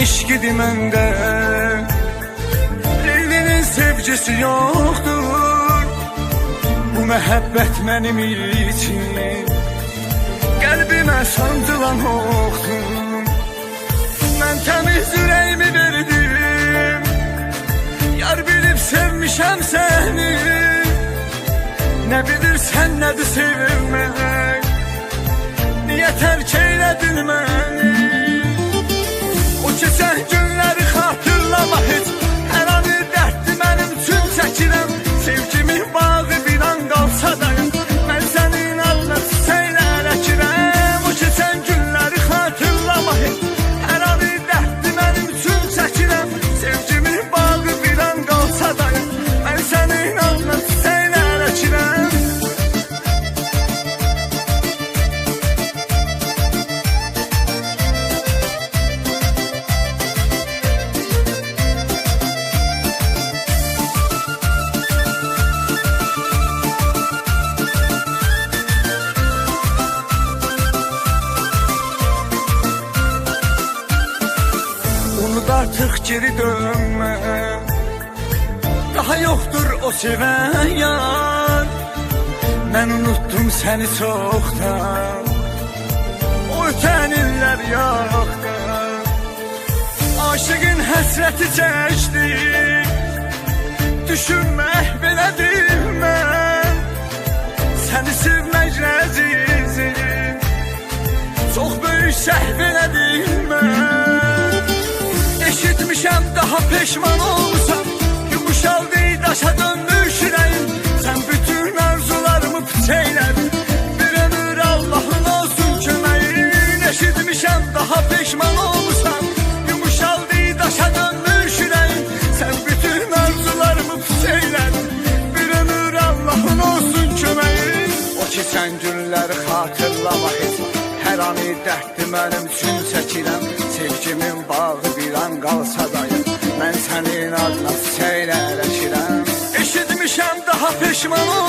idi məndə Leylinin sevgisi yoxdur Bu məhəbbət mənim için. Qəlbimə sancılan oxdur Mən təmiz ürəyimi verdim. Yar bilib sevmişəm səni Nə bilirsən nədir sevmək artık geri dönme. Daha yoktur o seven yar Ben unuttum seni çoktan. O öten iller yoktan Aşığın həsrəti çəkdi Düşünmək belədir mən Səni sevmək rəzizim Çox böyük səhv daha peşman olmuşam Yumuşaldı daşa dönmüş ürəyim Sən bütün arzularımı piçeylədin Bir ömür Allahın olsun köməyin Eşitmişəm daha peşman olmuşam Yumuşaldı daşa dönmüş ürəyim Sən bütün arzularımı piçeylədin Bir ömür Allahın olsun köməyin O keçən günləri xatırlama heç Hər anı dərddir mənim üçün çəkirəm Sevgimin bağı bir an qalsa dayım Mən sənin adına əkirəm Eşitmişəm daha peşman ol